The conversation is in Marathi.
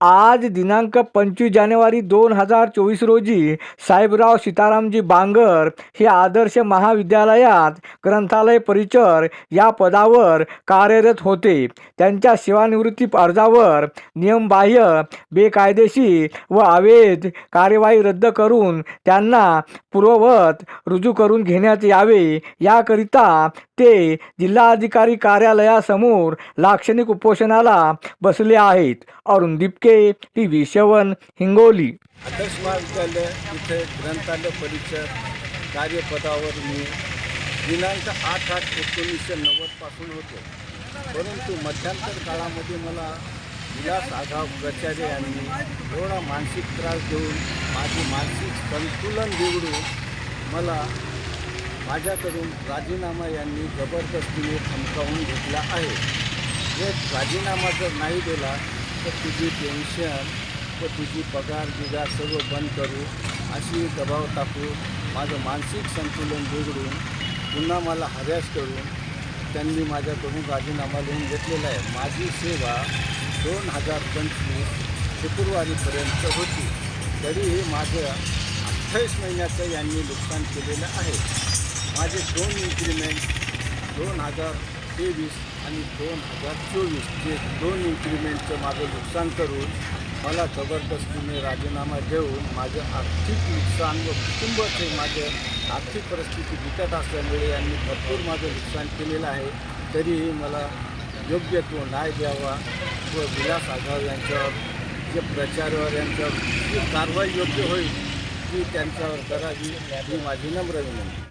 आज दिनांक पंचवीस जानेवारी दोन हजार चोवीस रोजी साहेबराव सीतारामजी बांगर हे आदर्श महाविद्यालयात ग्रंथालय परिचर या पदावर कार्यरत होते. त्यांच्या सेवानिवृत्ती अर्जावर नियमबाह्य बेकायदेशीर व अवैध कार्यवाही रद्द करून त्यांना पूर्ववत रुजू करून घेण्यात यावे. याकरिता ते जिल्हाधिकारी कार्यालयासमोर लाक्षणिक उपोषणाला बसले आहेत. Arun Dipke T V seven Hingoli. Adarsh Mahavidyalaya इथे ग्रंथालय परिषद कार्यपदावर मी दिनांक आठ आठ एकोणीसशे नव्वदपासून होतो. परंतु मध्यांतर काळामध्ये मला विलास आघाव प्राचार्य यांनी एवढा मानसिक त्रास देऊन माझी मानसिक संतुलन बिघडून मला माझ्याकडून राजीनामा यांनी जबरदस्तीने थमकावून घेतला आहे. हे राजीनामा जर नाही दिला तर तुझी पेन्शन व तुझी पगार बिगार सर्व बंद करू. अशी दबाव टाकू. माझं मानसिक संतुलन बिघडून पुन्हा मला हऱ्यास करून त्यांनी माझ्याकडून राजीनामा लिहून घेतलेला आहे. माझी सेवा दोन हजार पंचवीस शुक्रवारीपर्यंत होती. तरीही माझं अठ्ठावीस महिन्याचं यांनी नुकसान केलेलं आहे. माझे दोन इन्क्रीमेंट दोन हजार तेवीस आणि दोन हजार चोवीस जे दोन इन्क्रीमेंटचं माझं नुकसान करून मला जबरदस्तीने राजीनामा देऊन माझं आर्थिक नुकसान व कुटुंबाचे माझं आर्थिक परिस्थिती बिकट असल्यामुळे यांनी भरपूर माझं नुकसान केलेलं आहे. तरीही मला योग्य तो न्याय द्यावा व विलास आघाव यांच्यावर जे प्रचारावर यांच्यावर जी कारवाई योग्य होईल ती त्यांच्यावर करावी ही माझी नम्र विनंती.